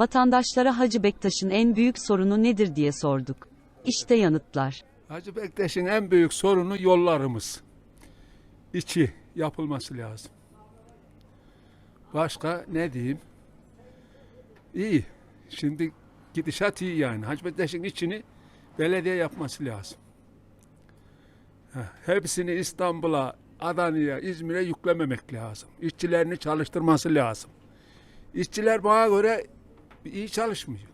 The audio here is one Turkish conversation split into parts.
Vatandaşlara Hacı Bektaş'ın en büyük sorunu nedir diye sorduk. İşte yanıtlar. Hacı Bektaş'ın en büyük sorunu yollarımız. İçi yapılması lazım. Başka ne diyeyim? İyi. Şimdi gidişat iyi yani. Hacı Bektaş'ın içini belediye yapması lazım. Hepsini İstanbul'a, Adana'ya, İzmir'e yüklememek lazım. İşçilerini çalıştırması lazım. İşçiler bana göre iyi çalışmıyor.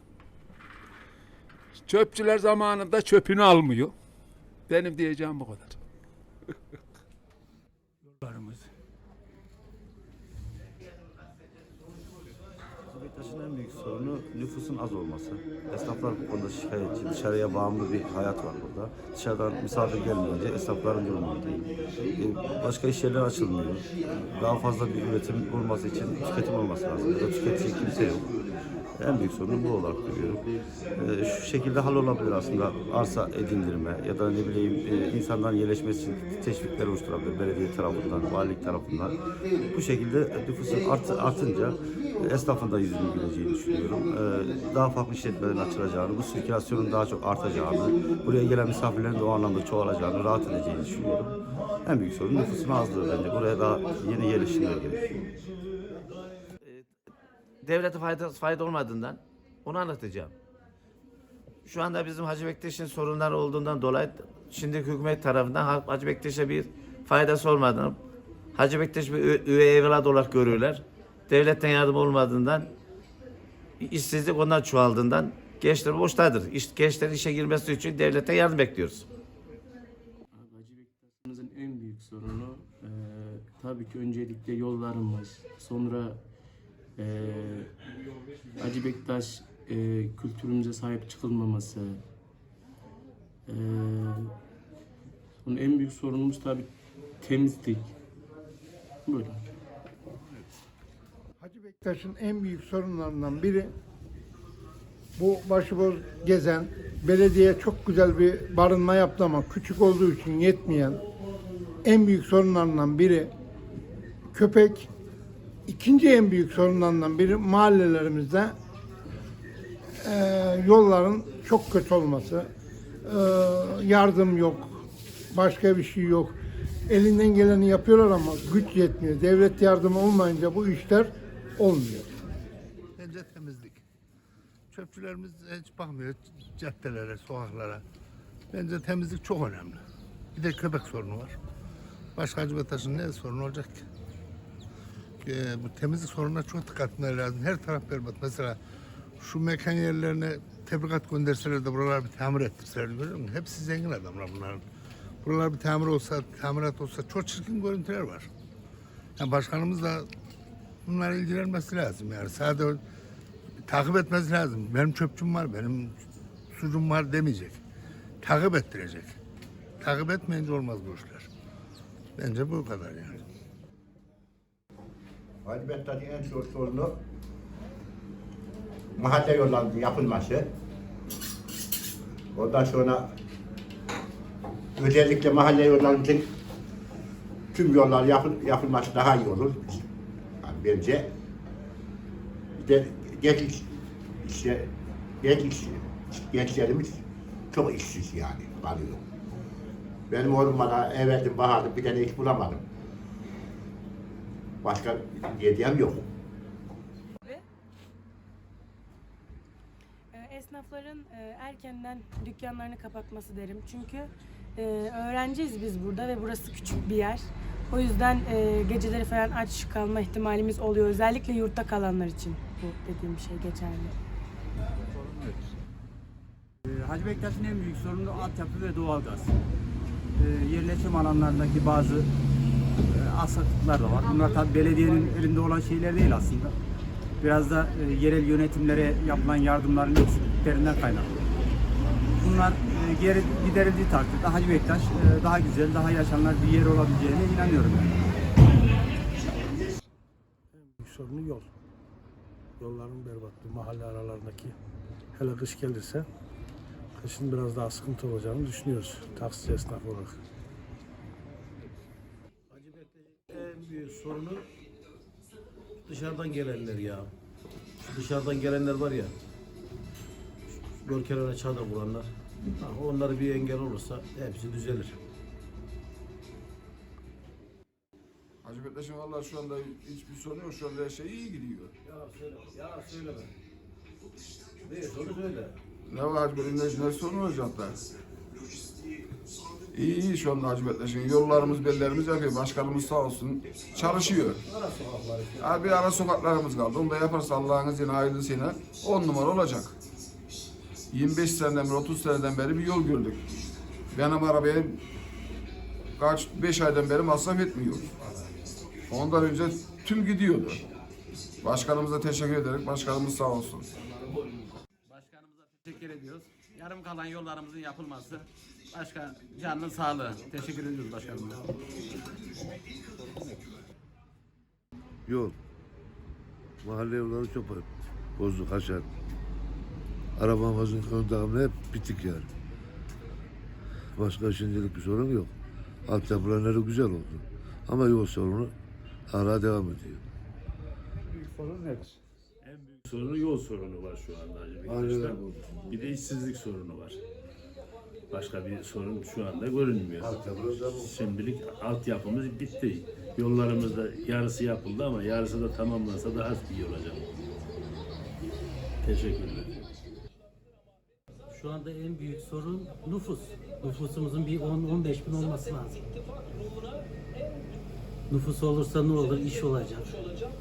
Çöpçüler zamanında çöpünü almıyor. Benim diyeceğim bu kadar. Yollarımız. Beşiktaş'ın en büyük sorunu nüfusun az olması. Esnaflar bu konuda şikayetçi. Dışarıya bağımlı bir hayat var burada. Dışarıdan misafir gelmeyince esnafların durumu değil. E, Başka iş yerleri açılmıyor. Daha fazla bir üretim olması için tüketim olması lazım. Burada tüketici kimse yok. En büyük sorunu bu olarak görüyorum. E, şu şekilde hal olabilir aslında. Arsa edindirme ya da ne bileyim e, insanların yerleşmesi için teşvikler oluşturabilir belediye tarafından, valilik tarafından. Bu şekilde nüfusun art, artınca esnafın da yüzünü güleceğini düşünüyorum. E, daha farklı işletmelerin açılacağını, bu sirkülasyonun daha çok artacağını, buraya gelen misafirlerin de o anlamda çoğalacağını, rahat edeceğini düşünüyorum. En büyük sorun nüfusun azlığı bence. Buraya daha yeni yerleşimler gerekiyor. devlete fayda, fayda olmadığından onu anlatacağım. Şu anda bizim Hacı Bektaş'ın sorunları olduğundan dolayı şimdiki hükümet tarafından Hacı Bektaş'a bir faydası olmadığını, Hacı Bektaş bir üvey evlat olarak görüyorlar. Devletten yardım olmadığından, işsizlik ondan çoğaldığından gençler boştadır. İş, gençlerin işe girmesi için devlete yardım bekliyoruz. Hacı Bektaş'ımızın en büyük sorunu e, tabii ki öncelikle yollarımız, sonra e, Hacı Bektaş e, kültürümüze sahip çıkılmaması. E, bunun en büyük sorunumuz tabii temizlik. Böyle. Hacı Bektaş'ın en büyük sorunlarından biri bu başıboş gezen belediye çok güzel bir barınma yaptı ama küçük olduğu için yetmeyen en büyük sorunlarından biri köpek. İkinci en büyük sorunlarından biri mahallelerimizde eee, yolların çok kötü olması. Eee, yardım yok. Başka bir şey yok. Elinden geleni yapıyorlar ama güç yetmiyor. Devlet yardımı olmayınca bu işler olmuyor. Bence temizlik. Çöpçülerimiz hiç bakmıyor caddelere, sokaklara. Bence temizlik çok önemli. Bir de köpek sorunu var. Başka Hacı Bektaş'ın ne sorunu olacak ki? Ee, bu temizlik sorununa çok dikkat etmeleri lazım. Her taraf berbat. Mesela şu mekan yerlerine tebrikat gönderseler de buralar bir tamir ettirseler görüyor musun? Hepsi zengin adamlar bunların. Buralar bir tamir olsa, tamirat olsa çok çirkin görüntüler var. Yani başkanımız da bunlarla ilgilenmesi lazım yani. Sadece takip etmesi lazım. Benim çöpçüm var, benim sucum var demeyecek. Takip ettirecek. Takip etmeyince olmaz bu işler. Bence bu kadar yani. Bektaş'ın en çok sorunu mahalle yollarının yapılması. Ondan sonra özellikle mahalle yollarının tüm yollar yapıl, yapılması daha iyi olur. Bence. Bir de genç işte genç gençlerimiz çok işsiz yani kalıyor. Benim oğlum bana evveldim bahardım bir tane iş bulamadım. Başka diyeceğim yok. Ee, Esnafların e, erkenden dükkanlarını kapatması derim. Çünkü e, öğrenciyiz biz burada ve burası küçük bir yer. O yüzden e, geceleri falan aç kalma ihtimalimiz oluyor. Özellikle yurtta kalanlar için bu dediğim şey geçerli. Ee, Hacı Bektaş'ın en büyük sorunu altyapı ve doğalgaz. Ee, yerleşim alanlarındaki bazı e, aksaklıklar da var. Bunlar tabi belediyenin elinde olan şeyler değil aslında. Biraz da e, yerel yönetimlere yapılan yardımların eksikliklerinden kaynaklı. Bunlar e, giderildiği takdirde Hacı Bektaş e, daha güzel, daha yaşanlar bir yer olabileceğine inanıyorum. Yani. sorunu yol. Yolların berbatlığı, mahalle aralarındaki hele kış gelirse kışın biraz daha sıkıntı olacağını düşünüyoruz taksici esnaf olarak. En büyük sorunu dışarıdan gelenler ya. Şu dışarıdan gelenler var ya, yol kenarına çadır kuranlar. Onları bir engel olursa hepsi düzelir. Hacı Bektaş'ın valla şu anda hiçbir sorun yok. Şu anda her şey iyi gidiyor. Ya söyle, ya söyleme. Ne, onu söyle. Ne var Hacı Bektaş'ın ne sorun olacak da? İyi iyi şu anda Hacı Bektaş'ın. Yollarımız, bellerimiz yapıyor. Başkanımız sağ olsun çalışıyor. Ara sokakları. Ha, bir ara sokaklarımız kaldı. Onu da yaparsa Allah'ın izniyle hayırlısıyla 10 numara olacak. 25 seneden beri, 30 seneden beri bir yol gördük. Benim arabaya kaç 5 aydan beri masraf etmiyor. Ondan önce tüm gidiyordu. Başkanımıza teşekkür ederim. Başkanımız sağ olsun. Başkanımıza teşekkür ediyoruz. Yarım kalan yollarımızın yapılması. Başka canının sağlığı. Teşekkür ediyoruz başkanımıza. Yol. Mahalle yolları çok bozuk haşer. Arabamızın kontakları hep bitik yani. Başka şimdilik bir sorun yok. Altyapıları güzel oldu. Ama yol sorunu hala devam ediyor. En büyük sorunu yol sorunu var şu anda Aynen. Bir de işsizlik sorunu var. Başka bir sorun şu anda görünmüyor. Şimdilik altyapımız bitti. Yollarımız da yarısı yapıldı ama yarısı da tamamlansa daha iyi olacak. Teşekkürler. Şu anda en büyük sorun nüfus. Nüfusumuzun bir 10-15 bin olması lazım. Nüfus olursa ne olur? İş olacak,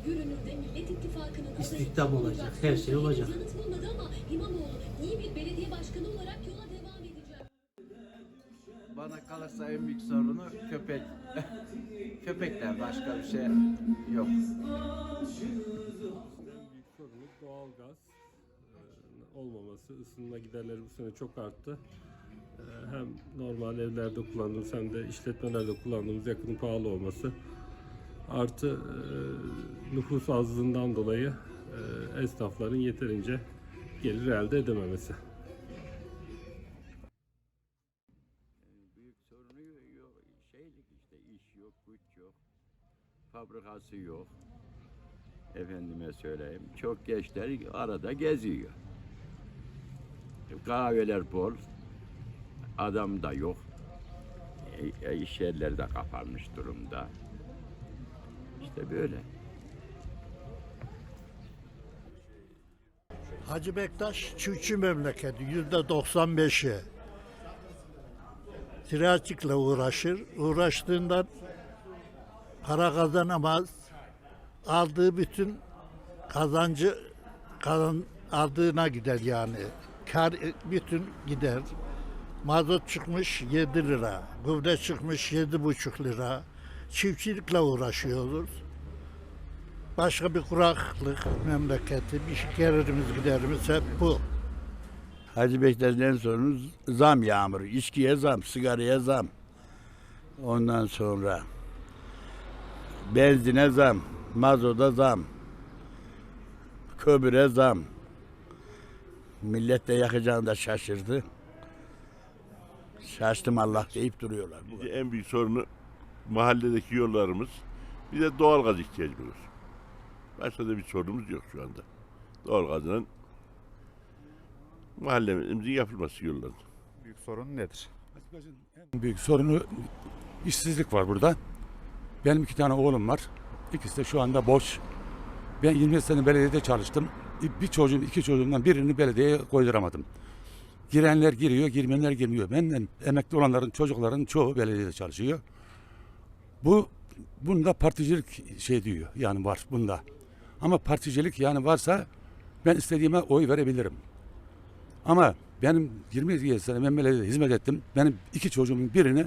Görünürde Millet İttifakı'nın istihdam olacak, her şey olacak. yanıt bulmadı ama İmamoğlu iyi bir belediye başkanı olarak yola devam edecek. Bana kalırsa en büyük sorunu köpek. Köpekler başka bir şey yok. sorunu doğalgaz olmaması. Isınma giderleri bu sene çok arttı. E, Hem normal evlerde kullandığımız hem de işletmelerde kullandığımız yakıtın pahalı olması. Artı e, nüfus azlığından dolayı e, esnafların yeterince gelir elde edememesi. Büyük sorunu yok. Şeylik işte iş yok, güç yok. Fabrikası yok. Efendime söyleyeyim. Çok gençler arada geziyor. Kahveler bol. Adam da yok. E, e, iş yerleri de kapanmış durumda. İşte böyle. Hacı Bektaş çiftçi memleketi yüzde 95'i. Ziraatçılıkla uğraşır. Uğraştığından para kazanamaz. Aldığı bütün kazancı kazan, aldığına gider yani. Kar e, bütün gider. Mazot çıkmış 7 lira. Gübre çıkmış 7,5 lira. Çiftçilikle uğraşıyoruz. Başka bir kuraklık memleketi, bir gelirimiz giderimiz hep bu. Hacı Bektaş'ın en sorunu zam yağmuru. İçkiye zam, sigaraya zam. Ondan sonra benzine zam, mazota zam, kömüre zam. Millet de yakacağını da şaşırdı. Şaştım Allah deyip duruyorlar. Bu En büyük sorunu mahalledeki yollarımız. Bir de doğalgaz ihtiyacımız var. Başka da bir sorunumuz yok şu anda. Doğalgazın mahallemizin yapılması yolları. Büyük sorun nedir? En büyük sorunu işsizlik var burada. Benim iki tane oğlum var. İkisi de şu anda boş. Ben 20 sene belediyede çalıştım. Bir çocuğum, iki çocuğumdan birini belediyeye koyduramadım. Girenler giriyor, girmeyenler girmiyor. Benden emekli olanların çocukların çoğu belediyede çalışıyor. Bu bunda particilik şey diyor. Yani var bunda. Ama particilik yani varsa ben istediğime oy verebilirim. Ama benim 20 sene ben belediyede hizmet ettim. Benim iki çocuğumun birini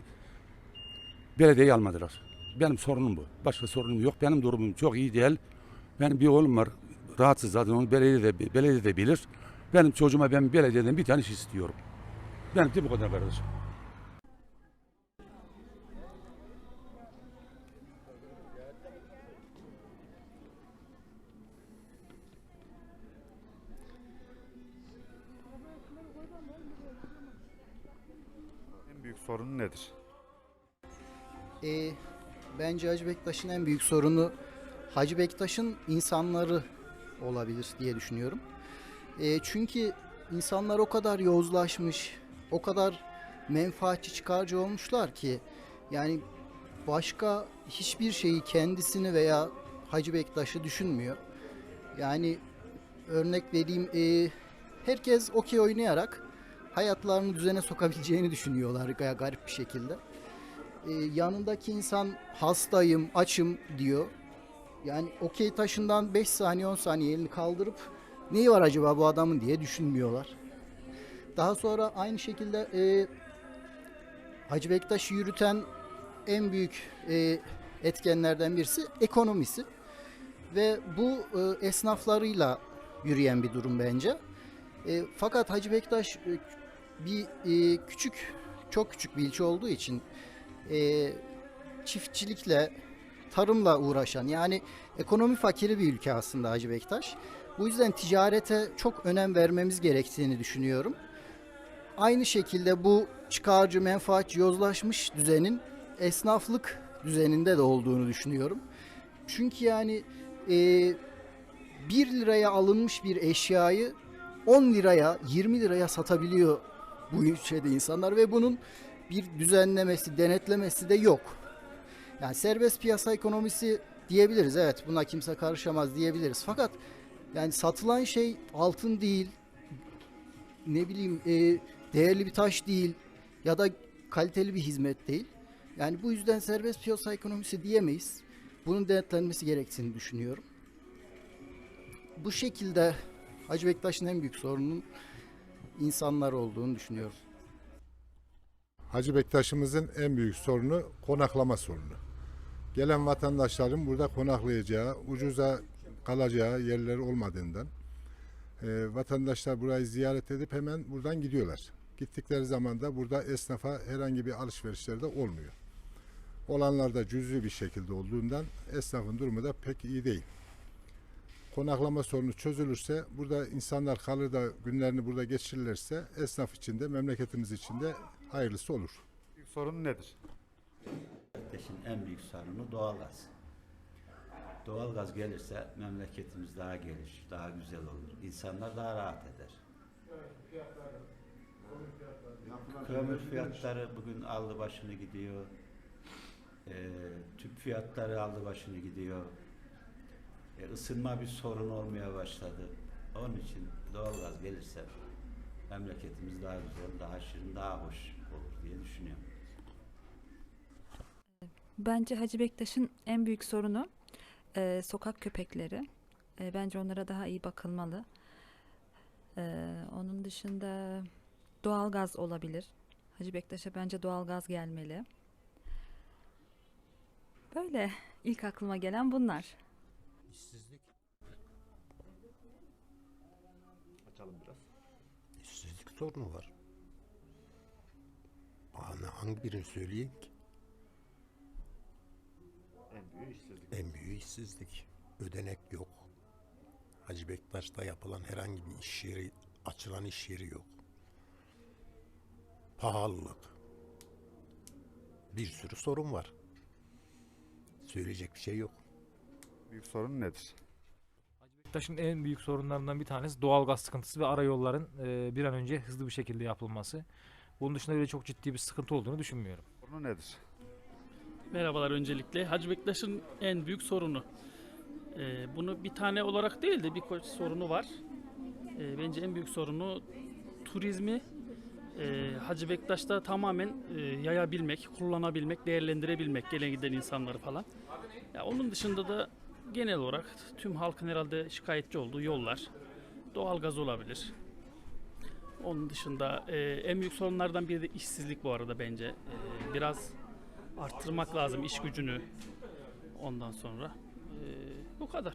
belediyeye almadılar. Benim sorunum bu. Başka sorunum yok. Benim durumum çok iyi değil. Benim bir oğlum var. Rahatsız zaten onu belediyede, belediyede bilir. Benim çocuğuma ben belediyeden bir tane iş istiyorum. Benimki bu kadar kardeşim. En büyük sorun nedir? bence Hacı Bektaş'ın en büyük sorunu Hacı Bektaş'ın insanları olabilir diye düşünüyorum. E, çünkü insanlar o kadar yozlaşmış, o kadar menfaatçi çıkarcı olmuşlar ki yani başka hiçbir şeyi kendisini veya Hacı Bektaş'ı düşünmüyor. Yani örnek vereyim e, herkes okey oynayarak hayatlarını düzene sokabileceğini düşünüyorlar garip bir şekilde. E, yanındaki insan hastayım, açım diyor. Yani okey taşından 5 saniye 10 saniye elini kaldırıp neyi var acaba bu adamın diye düşünmüyorlar. Daha sonra aynı şekilde e, Hacı Bektaş'ı yürüten en büyük e, etkenlerden birisi ekonomisi ve bu e, esnaflarıyla yürüyen bir durum bence. E, fakat Hacı Bektaş e, bir e, küçük, çok küçük bir ilçe olduğu için e, çiftçilikle, tarımla uğraşan yani ekonomi fakiri bir ülke aslında Hacı Bektaş. Bu yüzden ticarete çok önem vermemiz gerektiğini düşünüyorum. Aynı şekilde bu çıkarcı, menfaatçi, yozlaşmış düzenin esnaflık düzeninde de olduğunu düşünüyorum. Çünkü yani e, 1 liraya alınmış bir eşyayı 10 liraya, 20 liraya satabiliyor bu ülkede insanlar ve bunun bir düzenlemesi, denetlemesi de yok. Yani serbest piyasa ekonomisi diyebiliriz. Evet buna kimse karışamaz diyebiliriz. Fakat yani satılan şey altın değil, ne bileyim e, değerli bir taş değil ya da kaliteli bir hizmet değil. Yani bu yüzden serbest piyasa ekonomisi diyemeyiz. Bunun denetlenmesi gerektiğini düşünüyorum. Bu şekilde Hacı Bektaş'ın en büyük sorunun insanlar olduğunu düşünüyorum. Hacı Bektaş'ımızın en büyük sorunu konaklama sorunu. Gelen vatandaşların burada konaklayacağı, ucuza kalacağı yerleri olmadığından e, vatandaşlar burayı ziyaret edip hemen buradan gidiyorlar. Gittikleri zaman da burada esnafa herhangi bir alışverişleri de olmuyor. Olanlar da cüzi bir şekilde olduğundan esnafın durumu da pek iyi değil. Konaklama sorunu çözülürse, burada insanlar kalır da günlerini burada geçirirlerse esnaf için de memleketimiz için de hayırlısı olur. Sorun nedir? Ateşin en büyük sorunu doğalgaz. Doğalgaz gelirse memleketimiz daha geniş, daha güzel olur. İnsanlar daha rahat eder. Kömür fiyatları bugün aldı başını gidiyor. Ee, tüp fiyatları aldı başını gidiyor. E, ısınma bir sorun olmaya başladı. Onun için doğalgaz gelirse memleketimiz daha güzel, daha şirin, daha hoş olur diye düşünüyorum. Bence Hacı Bektaş'ın en büyük sorunu e, sokak köpekleri. E, bence onlara daha iyi bakılmalı. E, onun dışında doğalgaz olabilir. Hacı Bektaş'a bence doğalgaz gelmeli. Böyle ilk aklıma gelen bunlar. İşsizlik. Açalım biraz. İşsizlik sorunu var. Bana hangi birini söyleyeyim ki? En büyük işsizlik. En büyük işsizlik. Ödenek yok. Hacı Bektaş'ta yapılan herhangi bir iş yeri, açılan iş yeri yok. Pahalılık. Bir sürü sorun var. Söyleyecek bir şey yok. Büyük sorun nedir? Bektaş'ın en büyük sorunlarından bir tanesi doğalgaz sıkıntısı ve arayolların e, bir an önce hızlı bir şekilde yapılması. Bunun dışında öyle çok ciddi bir sıkıntı olduğunu düşünmüyorum. Sorunu nedir? Merhabalar öncelikle. Hacı Bektaş'ın en büyük sorunu. Ee, bunu bir tane olarak değil de birkaç sorunu var. Ee, bence en büyük sorunu turizmi e, Hacı Bektaş'ta tamamen e, yayabilmek, kullanabilmek, değerlendirebilmek gelen giden insanları falan. Ya onun dışında da genel olarak tüm halkın herhalde şikayetçi olduğu yollar, doğalgaz olabilir. Onun dışında e, en büyük sorunlardan biri de işsizlik bu arada bence. E, biraz arttırmak lazım iş gücünü ondan sonra. Ee, bu kadar.